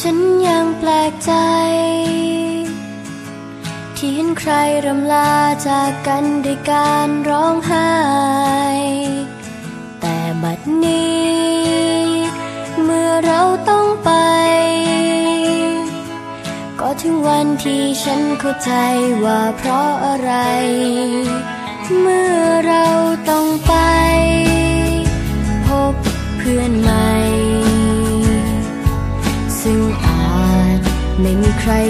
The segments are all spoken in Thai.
ฉันยังแปลกใจ ที่เห็นใครรำลาจากกันด้วยการร้องไห้ แต่บัดนี้ เมื่อเราต้องไป ก็ถึงวันที่ฉันเข้าใจว่าเพราะอะไร เมื่อเราต้องไป พบเพื่อนใหม่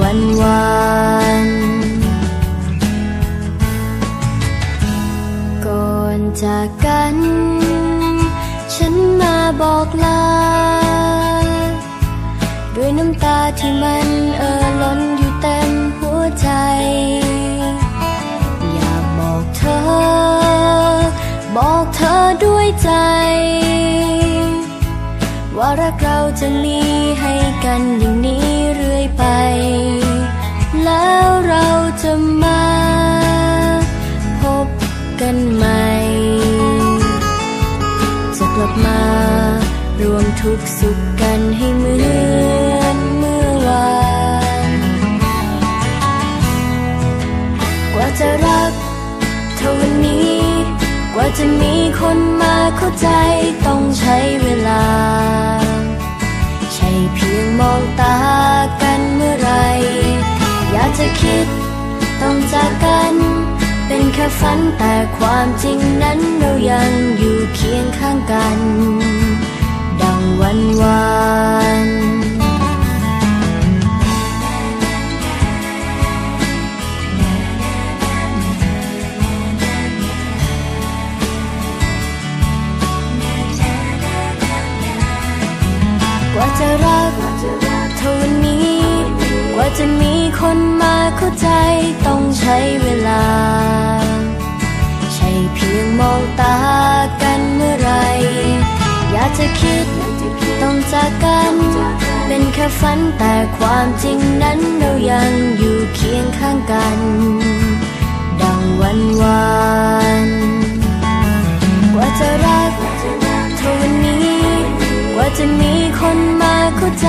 วันวานก่อนจากกัน ฉันมาบอกลา ด้วยน้ำตาที่มันเอ่อล้นอยู่เต็มหัวใจ อยากบอกเธอ บอกเธอด้วยใจ ว่ารักเราจะมีให้กันอย่าง กันใหม่ จะกลับมารวมทุกสุขกันให้เหมือนเมื่อวาน กว่าจะรักเท่าวันนี้ กว่าจะมีคนมาเข้าใจต้องใช้เวลา ใช่เพียงมองตากันเมื่อไร อยากจะคิด ฝันแต่ความจริงนั้นเรายังอยู่เคียงข้างกัน ดังวันวานกว่าจะรักเท่าวันนี้ กว่าจะมีคนมาเข้าใจต้องใช้เวลา มองตากันเมื่อไร อยากจะคิดต้องจากกัน เป็นแค่ฝันแต่ความจริงนั้นเรายังอยู่เคียงข้างกัน ดังวันวานกว่าจะรักเท่าวันนี้ กว่าจะมีคนมาเข้าใจ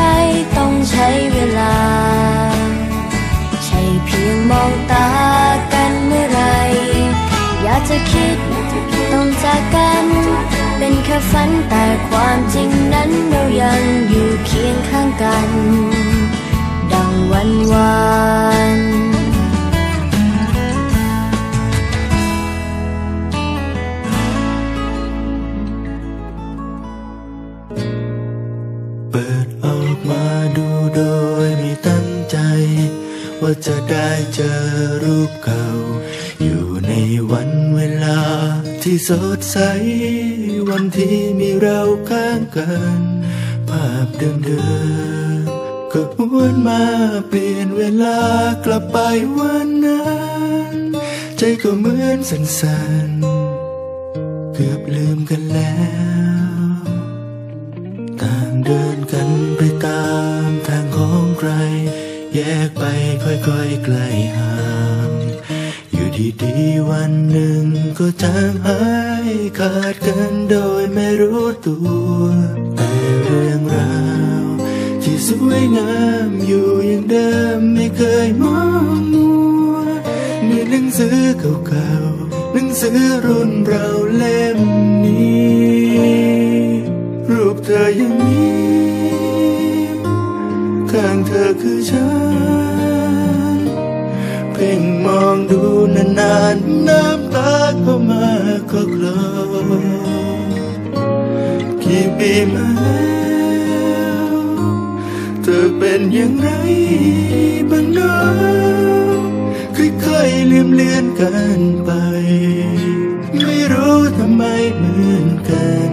แค่ฝันแต่ความจริงนั้นเรายังอยู่เคียงข้างกัน ดังวันวานเปิดออกมาดูโดยไม่ตั้งใจ ว่าจะได้เจอรูปเก่า อยู่ในวันเวลาที่สดใส วันที่มีเราข้างกัน ภาพเดิมๆก็หวนมาเปลี่ยนเวลากลับไปวันนั้น ใจก็เหมือนสั่นๆ เกือบลืมกันแล้ว ต่างเดินกันไปตามทางของใคร แยกไปค่อยๆไกลห่าง อยู่ดีๆวันหนึ่งก็จางหายขาดกันโดยไม่รู้ตัวแต่เรื่องราวที่สวยงามอยู่อย่างเดิมไม่เคยมองมัวในหนังสือเก่าๆหนังสือรุ่นเราเล่มนี้ รูปเธอยังมีข้างเธอคือฉัน พ่งมองดูนานๆน้ำตาก็มาก็คลอกี่ปีมาแล้วเธอเป็นอย่างไรบ้างเนาะค่อยๆลืมเลือนกันไป ไม่รู้ทำไมเหมือนกัน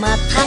my